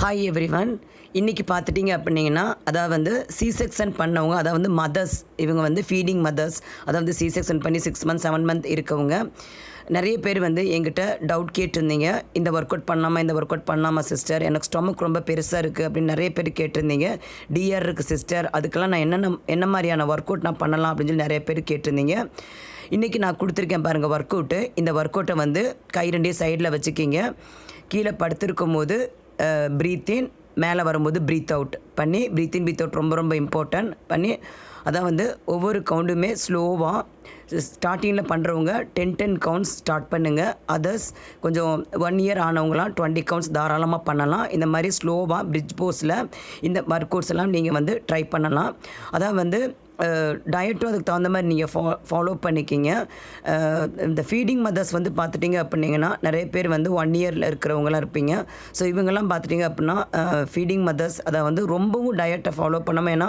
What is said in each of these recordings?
Hi everyone இன்றைக்கி பார்த்துட்டிங்க அப்படின்னீங்கன்னா அதாவது வந்து சி செக்ஷன் பண்ணவங்க அதாவது வந்து மதர்ஸ் இவங்க வந்து ஃபீடிங் மதர்ஸ் அதாவது சி செக்ஷன் பண்ணி சிக்ஸ் மந்த் செவன் மந்த் இருக்கவங்க. நிறைய பேர் வந்து எங்கிட்ட டவுட் கேட்டிருந்தீங்க. இந்த ஒர்க் அவுட் பண்ணாமல் இந்த ஒர்க் அவுட் பண்ணாமல் சிஸ்டர் எனக்கு ஸ்டொமக் ரொம்ப பெருசாக இருக்குது அப்படின்னு நிறைய பேர் கேட்டிருந்தீங்க. டிஆர் இருக்குது சிஸ்டர் அதுக்கெல்லாம் நான் என்னென்ன என்ன மாதிரியான ஒர்க் அவுட் நான் பண்ணலாம் அப்படின்னு சொல்லி நிறைய பேர் கேட்டிருந்தீங்க. இன்றைக்கி நான் கொடுத்துருக்கேன் பாருங்கள் ஒர்க் அவுட்டு இந்த ஒர்க் அவுட்டை வந்து கை ரெண்டே சைடில் வச்சுக்கிங்க. கீழே படுத்திருக்கும் போது ப்ரீத் இன் மேலே வரும்போது ப்ரீத் அவுட் பண்ணி ப்ரீத் இன் ப்ரீத் அவுட் ரொம்ப ரொம்ப இம்பார்ட்டன்ட் பண்ணி அதான் வந்து ஒவ்வொரு கவுண்டுமே ஸ்லோவாக ஸ்டார்டிங்கில் பண்ணுறவங்க டென் டென் கவுண்ட்ஸ் ஸ்டார்ட் பண்ணுங்கள் அதர்ஸ் கொஞ்சம் ஒன் இயர் ஆனவங்களாம் டுவெண்ட்டி கவுண்ட்ஸ் தாராளமாக பண்ணலாம். இந்த மாதிரி ஸ்லோவாக பிரிட்ஜ் போஸில் இந்த ஒர்க் அவுட்ஸ் எல்லாம் நீங்கள் வந்து ட்ரை பண்ணலாம். அதான் வந்து டயட்டும் அதுக்கு தகுந்த மாதிரி நீங்கள் ஃபா ஃபாலோ பண்ணிக்கிங்க. இந்த ஃபீடிங் மதர்ஸ் வந்து பார்த்துட்டிங்க அப்படின்னீங்கன்னா நிறைய பேர் வந்து ஒன் இயரில் இருக்கிறவங்களாம் இருப்பீங்க. ஸோ இவங்கெல்லாம் பார்த்துட்டிங்க அப்படின்னா ஃபீடிங் மதர்ஸ் அதை வந்து ரொம்பவும் டயட்டை ஃபாலோ பண்ணாமல் ஏன்னா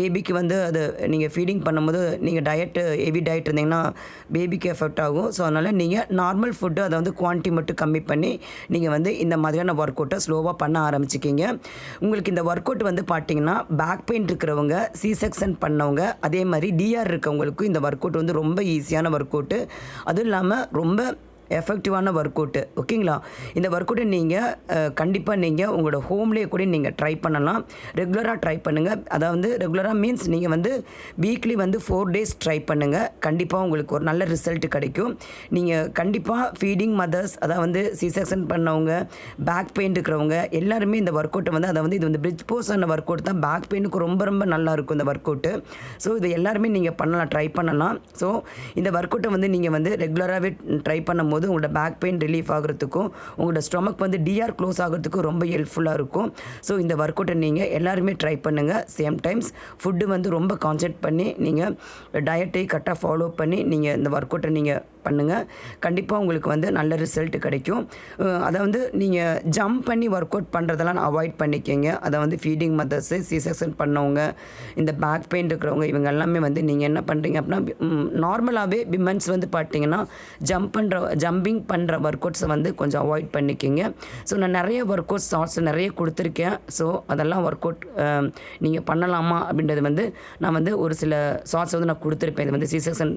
பேபிக்கு வந்து அது நீங்கள் ஃபீடிங் பண்ணும்போது நீங்கள் டயட்டு ஹெவி டயட் இருந்தீங்கன்னா பேபிக்கு எஃபெக்ட் ஆகும். ஸோ அதனால் நீங்கள் நார்மல் ஃபுட்டு அதை வந்து குவான்டிட்டி மட்டும் கம்மி பண்ணி நீங்கள் வந்து இந்த மாதிரியான ஒர்க் அவுட்டை ஸ்லோவாக பண்ண ஆரம்பிச்சிக்கிங்க. உங்களுக்கு இந்த ஒர்க் அவுட் வந்து பார்த்தீங்கன்னா பேக் பெயின் இருக்கிறவங்க சி செக்ஷன் பண்ணவங்க அதே மாதிரி டிஆர் இருக்கவங்களுக்கும் இந்த ஒர்க் அவுட் வந்து ரொம்ப ஈஸியான ஒர்க் அவுட்டு அதுவும் இல்லாமல் ரொம்ப எஃபெக்டிவான ஒர்க் அவுட்டு ஓகேங்களா? இந்த ஒர்க் அவுட்டை நீங்கள் கண்டிப்பாக நீங்கள் உங்களோட ஹோம்லேயே கூட நீங்கள் ட்ரை பண்ணலாம். ரெகுலராக ட்ரை பண்ணுங்கள் அதாவது ரெகுலராக மீன்ஸ் நீங்கள் வந்து வீக்லி வந்து ஃபோர் டேஸ் ட்ரை பண்ணுங்கள் கண்டிப்பாக உங்களுக்கு ஒரு நல்ல ரிசல்ட் கிடைக்கும். நீங்கள் கண்டிப்பாக ஃபீடிங் மதர்ஸ் அதாவது வந்து சி செக்ஷன் பண்ணவங்க பேக் பெயின் இருக்கிறவங்க எல்லாருமே இந்த ஒர்க் அவுட்டை வந்து அதை வந்து இது வந்து பிரிட்ஜ் போஸ் ஆன ஒர்க் அவுட் தான் பேக் பெயினுக்கு ரொம்ப ரொம்ப நல்லா இருக்கும் இந்த ஒர்க் அவுட்டு ஸோ இது எல்லாருமே நீங்கள் பண்ணலாம் ட்ரை பண்ணலாம். ஸோ இந்த ஒர்க் அவுட்டை வந்து நீங்கள் வந்து ரெகுலராகவே ட்ரை பண்ணும்போது உங்களோட பேக் பெயின் ரிலீஃப் ஆகிறதுக்கும் உங்களோட ஸ்டொமக் வந்து டிஆர் க்ளோஸ் ஆகிறதுக்கும் ரொம்ப ஹெல்ப்ஃபுல்லாக இருக்கும். ஸோ இந்த ஒர்க் அவுட்டை நீங்கள் எல்லாருமே ட்ரை பண்ணுங்கள் சேம் டைம்ஸ் ஃபுட்டு வந்து ரொம்ப கான்சென்ட் பண்ணி நீங்கள் டயட்டை கரெக்டாக ஃபாலோ பண்ணி நீங்கள் இந்த ஒர்க் அவுட்டை நீங்கள் பண்ணுங்கள் கண்டிப்பாக உங்களுக்கு வந்து நல்ல ரிசல்ட் கிடைக்கும். அதை வந்து நீங்கள் ஜம்ப் பண்ணி ஒர்க் அவுட் பண்ணுறதெல்லாம் அவாய்ட் பண்ணிக்கோங்க. அதை வந்து ஃபீடிங் மதர்ஸு சி செக்ஷன் பண்ணவங்க இந்த பேக் பெயின் இருக்கிறவங்க இவங்க எல்லாமே வந்து நீங்கள் என்ன பண்ணுறீங்க அப்படின்னா நார்மலாகவே விமன்ஸ் வந்து பார்த்தீங்கன்னா ஜம்ப் பண்ணுற ஜம்பிங் பண்ணுற ஒர்க் அவுட்ஸை வந்து கொஞ்சம் அவாய்ட் பண்ணிக்கோங்க. ஸோ நான் நிறைய ஒர்க் அவுட் ஷார்ட்ஸ் நிறைய கொடுத்துருக்கேன். ஸோ அதெல்லாம் ஒர்க் அவுட் நீங்கள் பண்ணலாமா அப்படின்றது வந்து நான் வந்து ஒரு சில ஷார்ட்ஸ் வந்து நான் கொடுத்துருப்பேன் இது வந்து சி செக்ஷன்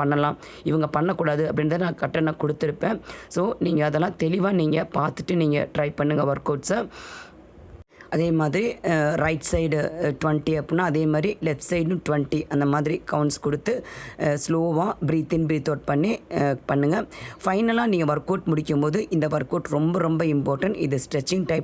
பண்ணலாம். இவங்க பண்ண பண்ணக்கூடாது அப்படின்றத நான் கரெக்டாக கொடுத்துருப்பேன். ஸோ நீங்கள் அதெல்லாம் தெளிவாக நீங்கள் பார்த்துட்டு நீங்கள் ட்ரை பண்ணுங்கள் ஒர்க் அவுட்ஸை அதே மாதிரி ரைட் சைடு டுவெண்ட்டி அப்படின்னா அதே மாதிரி லெஃப்ட் சைடும் டுவெண்ட்டி அந்த மாதிரி கவுண்ட்ஸ் கொடுத்து ஸ்லோவாக ப்ரீத் இன் ப்ரீத் அவுட் பண்ணி பண்ணுங்கள் ஃபைனலாக நீங்கள் ஒர்க் அவுட் முடிக்கும் போது இந்த ஒர்க் அவுட் ரொம்ப ரொம்ப இம்பார்ட்டன்ட் இது ஸ்ட்ரெச்சிங் டைப்